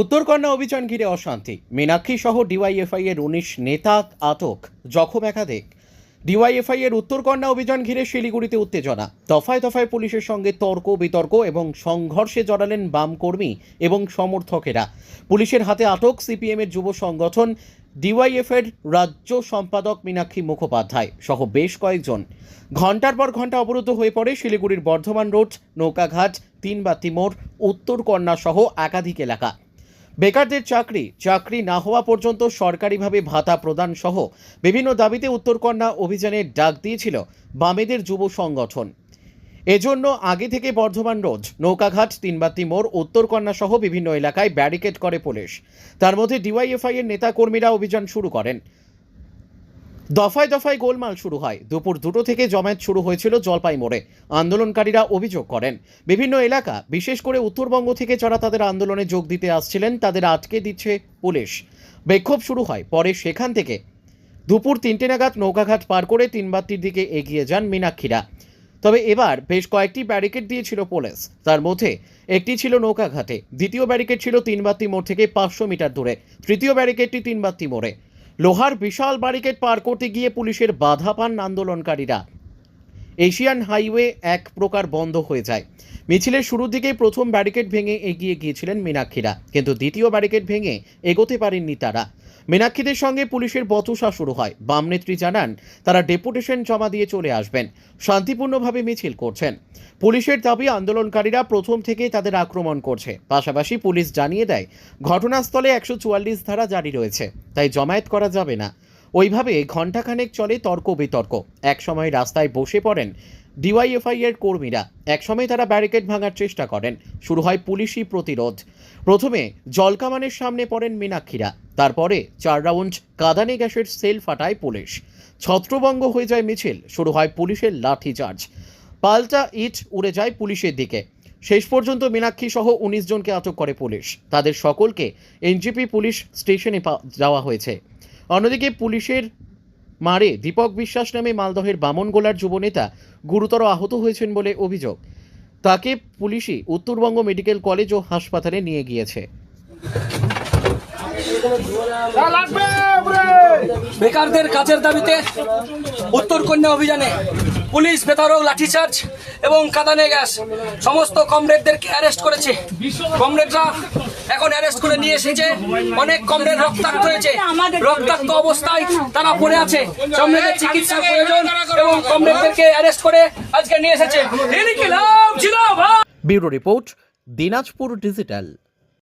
উত্তরকন্যা অভিযান ঘিরে অশান্তি। মীনাক্ষী সহ ডিওয়াইএফআই এর উনিশ নেতা আটক, জখম একাধিক। ডিওয়াইএফআই এর উত্তরকন্যা অভিযান ঘিরে শিলিগুড়িতে উত্তেজনা। দফায় দফায় পুলিশের সঙ্গে তর্ক বিতর্ক এবং সংঘর্ষে জড়ালেন বাম কর্মী এবং সমর্থকেরা। পুলিশের হাতে আটক সিপিএম এর যুব সংগঠন, ডিওয়াইএফ এর রাজ্য সম্পাদক মীনাক্ষী মুখোপাধ্যায় সহ বেশ কয়েকজন। ঘণ্টার পর ঘণ্টা অবরুদ্ধ হয়ে পড়ে শিলিগুড়ির বর্ধমান রোড, নৌকাঘাট তিন তিনবাতি মোড় উত্তরকন্যা সহ একাধিক এলাকা। বেকারদের চাকরি চাকরি না হওয়া পর্যন্ত সরকারিভাবে ভাতা প্রদান সহ বিভিন্ন দাবিতে উত্তরকন্যা অভিযানে ডাক দিয়েছিল বামেদের যুব সংগঠন। এজন্য আগে থেকে বর্ধমান রোজ নৌকাঘাট, তিনবাতি মোড়, উত্তরকন্যা সহ বিভিন্ন এলাকায় ব্যারিকেড করে পুলিশ। তার মধ্যে ডিওয়াইএফআই এর নেতাকর্মীরা অভিযান শুরু করেন। দফায় দফায় গোলমাল শুরু হয়। দুপুর দুটো থেকে জমায়েত শুরু হয়েছিল জলপাই মোড়ে আন্দোলনকারীরা অভিযোগ করেন, বিভিন্ন এলাকা, বিশেষ করে উত্তরবঙ্গ থেকে যারা তাদের আন্দোলনে যোগ দিতে আসছিলেন, তাদের আটকে দিচ্ছে পুলিশ। বিক্ষোভ শুরু হয়, পরে সেখান থেকে দুপুর তিনটে নাগাদ নৌকাঘাট পার করে তিনবাত্তির দিকে এগিয়ে যান মীনাক্ষীরা। তবে এবার বেশ কয়েকটি ব্যারিকেড দিয়েছিল পুলিশ। তার মধ্যে একটি ছিল নৌকাঘাটে, দ্বিতীয় ব্যারিকেড ছিল তিনবাত্তি মোড় থেকে পাঁচশো মিটার দূরে, তৃতীয় ব্যারিকেডটি তিনবাত্তি মোড়ে। লোহার বিশাল ব্যারিকেড পার করতে গিয়ে পুলিশের বাধা পান আন্দোলনকারীরা। এশিয়ান হাইওয়ে এক প্রকার বন্ধ হয়ে যায়। মিছিলের শুরুর দিকেই প্রথম ব্যারিকেড ভেঙে এগিয়ে গিয়েছিলেন মীনাক্ষীরা, কিন্তু দ্বিতীয় ব্যারিকেড ভেঙে এগোতে পারেননি তারা। মীনাক্ষীদের সঙ্গে পুলিশের বচসা শুরু হয়। বাম নেত্রী জানান, তারা ডেপুটেশন জমা দিয়ে চলে আসবেন। শান্তিপূর্ণভাবে মিছিল করছেন। পুলিশের দাবি, আন্দোলনকারীরা প্রথম থেকেই তাদের আক্রমণ করছে। পাশাপাশি পুলিশ জানিয়ে দেয়, ঘটনাস্থলে একশো চুয়াল্লিশ ধারা জারি রয়েছে, তাই জমায়েত করা যাবে না। ওইভাবে ঘণ্টাখানেক চলে তর্ক বিতর্ক একসময় রাস্তায় বসে পড়েন ডিওয়াইএফআই এর কর্মীরা। একসময় তারা ব্যারিকেড ভাঙার চেষ্টা করেন। শুরু হয় পুলিশি প্রতিরোধ। প্রথমে জলকামানের সামনে পড়েন মীনাক্ষীরা। তারপরে চার রাউন্ড কাঁদানে গ্যাসের সেল ফাটায় পুলিশ। ছত্রভঙ্গ হয়ে যায় মিছিল, শুরু হয় পুলিশের লাঠিচার্জ। পাল্টা ইট উড়ে যায় পুলিশের দিকে। শেষ পর্যন্ত মীনাক্ষী সহ উনিশ জনকে আটক করে পুলিশ। তাদের সকলকে এনজিপি পুলিশ স্টেশনে যাওয়া হয়েছে। অন্যদিকে পুলিশের মারে দীপক বিশ্বাস নামে মালদহের বামনগোলার যুবনেতা গুরুতর আহত হয়েছেন বলে অভিযোগ। তাকে পুলিশই উত্তরবঙ্গ মেডিকেল কলেজ ও হাসপাতালে নিয়ে গিয়েছে। বেকারদের কাজের দাবিতে উত্তর কন্যা অভিযানে পুলিশ বেতারক লাঠিচার্জ এবং কাদানে গ্যাস। সমস্ত কমরেডদেরকে অ্যারেস্ট করেছে। কমরেডরা এখন অ্যারেস্ট করে নিয়ে এসেছে। অনেক কমরেড রক্তাক্ত হয়েছে। রক্তাক্ত অবস্থায় তারা পড়ে আছে। কমরেডের চিকিৎসার প্রয়োজন এবং কমরেডদেরকে অ্যারেস্ট করে আজকে নিয়ে এসেছে। Bureau report Dinajpur digital.